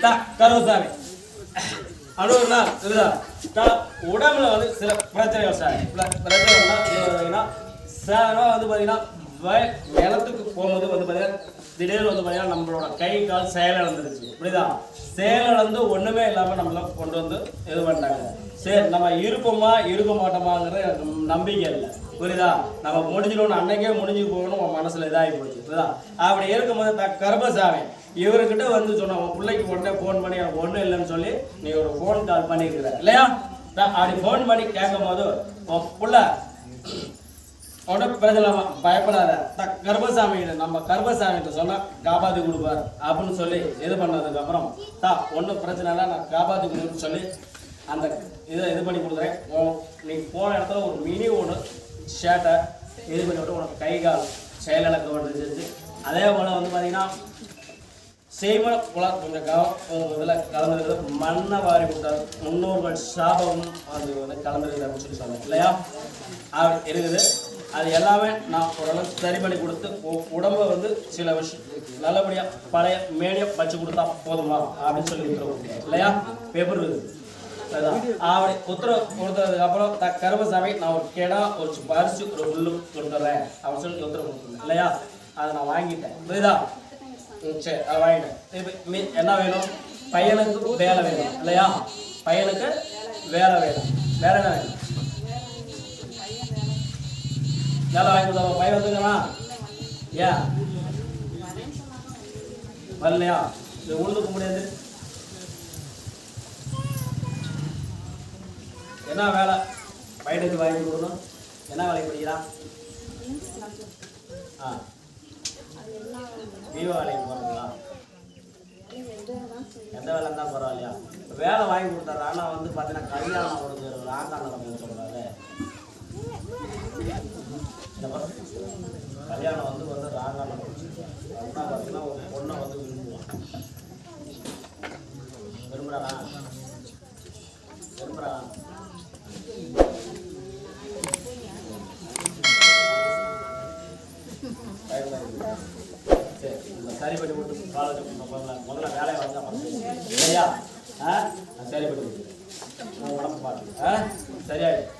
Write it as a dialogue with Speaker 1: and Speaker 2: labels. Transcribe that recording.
Speaker 1: தா கருவசாமி அனுபவம்னா இதுதா நான் உடம்புல வந்து சில பிரச்சனைகள் சார். பிர- பிரச்சனைகள்னா இது பார்த்தீங்கன்னா சாதாரணமாக வந்து பார்த்தீங்கன்னா நிலத்துக்கு போகும்போது வந்து பார்த்தீங்கன்னா திடீர்னு வந்து பார்த்தீங்கன்னா நம்மளோட கை கால் செயலிழந்துருச்சு. புரியுதா? செயலிழந்து ஒன்றுமே இல்லாமல் நம்மள கொண்டு வந்து இது பண்ணிட்டாங்க. சரி நம்ம இருப்போமா இருக்க மாட்டோமாங்கிறது எனக்கு நம்பிக்கை இல்லை. புரியுதா? நம்ம முடிஞ்சிடணும் அன்னைக்கே முடிஞ்சு போகணும் உன் மனசுல இதாகி போச்சு. புரியுதா? அப்படி இருக்கும்போது த கர்பசாமி இவர்கிட்ட வந்து சொன்ன உன் பிள்ளைக்கு உடனே ஃபோன் பண்ணி எனக்கு ஒன்றும் இல்லைன்னு சொல்லி நீ ஒரு ஃபோன் கால் பண்ணியிருக்கிற. இல்லையா? நான் அப்படி ஃபோன் பண்ணி கேட்கும் போது உன் பிள்ளை உடனே பிரஜலமா பயப்படாத. த கர்ப்பசாமி நம்ம கர்பசாமிகிட்ட சொன்னால் காப்பாற்றி கொடுப்பாரு. அப்படின்னு சொல்லி இது பண்ணதுக்கப்புறம் தான் தா ஒன்றும் பிரச்சனை இல்லை நான் காப்பாற்றி கொடுக்குன்னு சொல்லி அந்த இதை இது பண்ணி கொடுக்குறேன். நீ போன இடத்துல ஒரு மினி ஒன்று ஷர்ட்டை இது பண்ணி விட்டு உனக்கு கை கால் செயலிழக்க வந்துருச்சு அதே போல் வந்து பார்த்தீங்கன்னா செய்வன குளம் கொஞ்சம் கவனம் இதில் கலந்துருக்குது மண்ணை வாரி விட்டார் முன்னோர்கள் சாபமும் அது வந்து கலந்துருக்குது அப்படின்னு சொல்லி இல்லையா? அப்படி இருக்குது. அது எல்லாமே நான் ஓரளவுக்கு சரி பண்ணி கொடுத்து உ- உடம்ப வந்து சில விஷயம் நல்லபடியாக பழைய மேடியம் வச்சு கொடுத்தா போதுமா? அப்படின்னு சொல்லி உத்தரவு இல்லையா? பேப்பர் இருக்குது. அப்படி உத்தரவு கொடுத்ததுக்கு அப்புறம் த கருமசாமி நான் ஒரு கெடா ஒரு பரிசு ஒரு உள்ளு கொடுத்துட்றேன் அப்படின்னு சொல்லி உத்தரவு கொடுத்துருந்தேன் இல்லையா அதை நான் வாங்கிட்டேன் புரியுதா சரி அதை வாங்கிட்டேன் என்ன வேணும் பையனுக்கு வேலை வேணும் இல்லையா பையனுக்கு வேலை வேணும் வேற என்ன வேணும் வேலை வாங்கி கொடுத்தா பையன் வந்துக்கணா ஏன் வரலையா இது உழுதுக்க முடியாது என்ன வேலை? பையனுக்கு வாங்கி கொடுக்கணும். என்ன வேலை படிக்கிறான் ஆ. வீவா வேலைக்கு போகிறீங்களா எந்த வேலை இருந்தால் பரவாயில்லையா? இப்போ வேலை வாங்கி கொடுத்தாரு ஆனால் வந்து பார்த்தீங்கன்னா கல்யாணம் ஒரு ராங்கான நம்ம சொல்கிறாரு கல்யாணம் வந்து வந்து ராங்கான அப்படின்னா பார்த்தீங்கன்னா ஒரு பொண்ணை வந்து விரும்புவான். விரும்புகிறானா விரும்புகிறானா சரி இந்த சரி பண்ணி கொடுத்து காலேஜ் முதல்ல முதல்ல வேலையை வந்தா அப்புறம் சரியா? ஆ நான் சரி பண்ணி கொடுத்து உடம்பு பார்த்து ஆ சரியாயிடும்